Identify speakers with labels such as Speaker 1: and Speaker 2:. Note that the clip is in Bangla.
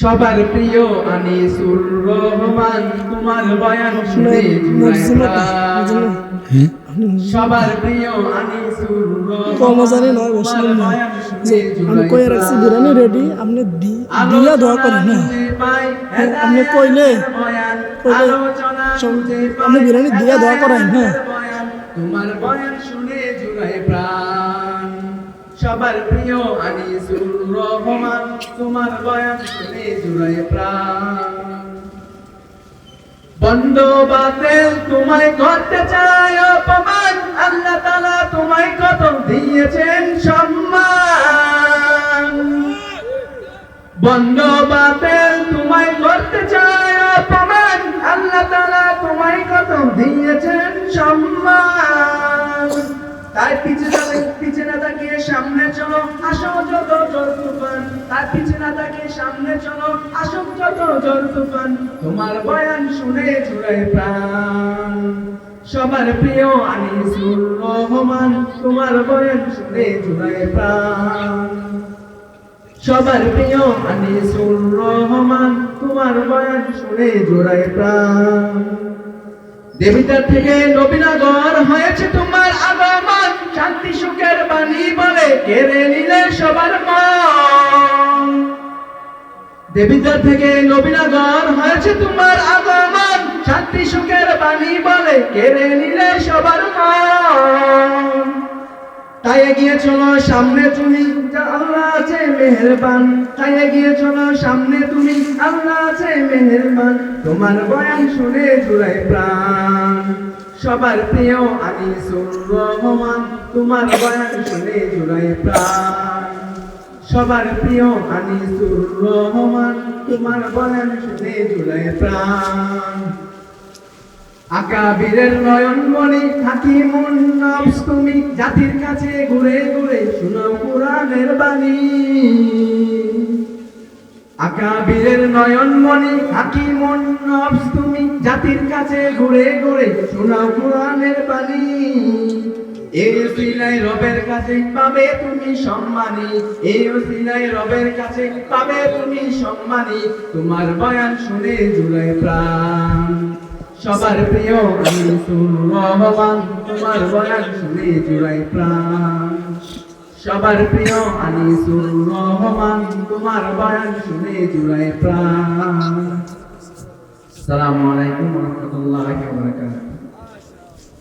Speaker 1: সবার প্রিয় আনিসুর রহমান তোমার বয়ান শুনে প্রাণ। সবার প্রিয় আনিসুর রহমান
Speaker 2: জানি না বেশি
Speaker 1: তোমার
Speaker 2: না
Speaker 1: বয়ান
Speaker 2: যে
Speaker 1: শুনে
Speaker 2: আমি কয়ে রাখছি। বিরিয়ানি রেডি আপনি দি- দিয়া দোয়া করেন না হ্যাঁ, আপনি কইলে কইলে আপনি বিরিয়ানি দিয়া দোয়া করেন, হ্যাঁ।
Speaker 1: তোমার বয়ান শুনে প্রাণ সবার প্রিয় আনিসুর রহমান, তোমার বয়ান শুনে প্রাণ। বন্ধ বাতিল তোমায় করতে চায় অপমান, আল্লাহ তালা তোমায় কত দিয়েছেন সম্মান। বন্ধ বাতিল তোমায় করতে চায় অপমান, আল্লাহ তালা তোমায় কত দিয়েছেন সম্মান। তাই তার পিছে না তাকিয়ে সামনে চলো। আসো যত জল তুফান, তোমার বয়ান শুনে জুড়ায় প্রাণ। সবার প্রিয় আনিসুর রহমান, তোমার বয়ান শুনে জুড়ায় প্রাণ। সবার প্রিয় আনিসুর রহমান, তোমার বয়ান শুনে জোড়ায় প্রাণ। দেবিতার থেকে নবীনগর হয়েছে তোমার আগমন। শান্তি সুখের বাণী বলে কেড়ে নিলে সবার মন। দেবিতার থেকে নবীনগর হয়েছে তোমার আগমন। শান্তি সুখের বাণী বলে কেড়ে নিলে সবার মন। তাই এগিয়ে চলো সামনে তুমি আল্লাহ আছে মেহেরবান। তাই এগিয়ে চলো সামনে তুমি, আল্লাহ আছে মেহেরবান। তোমার বয়ান শুনে জুড়াই প্রাণ। সবার প্রিয় আনিসুর রহমান, তোমার বয়ান শুনে জুড়াই প্রাণ। সবার প্রিয় আনিসুর রহমান, তোমার বয়ান শুনে জুড়াই প্রাণ। আকাবিরের নয়ন মনি হাকিমুন নফস তুমি জাতির কাছে ঘুরে ঘুরে শুনো কোরআনের বাণী। আকাবিরের নয়ন মনি হাকিমুন নফস তুমি জাতির কাছে ঘুরে ঘুরে শুনো কোরআনের বাণী। এই সিলাই রবের কাছে পাবে তুমি সম্মানী। এই সিলাই রবের কাছে পাবে তুমি সম্মানী। তোমার বয়ান শুনে জুড়ে প্রাণ। সবার প্রিয় আনিসুর রহমান, তোমার বয়ান শুনে জুড়াই প্রাণ। সবার প্রিয় আনিসুর রহমান, তোমার বয়ান শুনে জুড়াই প্রাণ। আসসালামু আলাইকুম ওয়া রাহমাতুল্লাহি ওয়া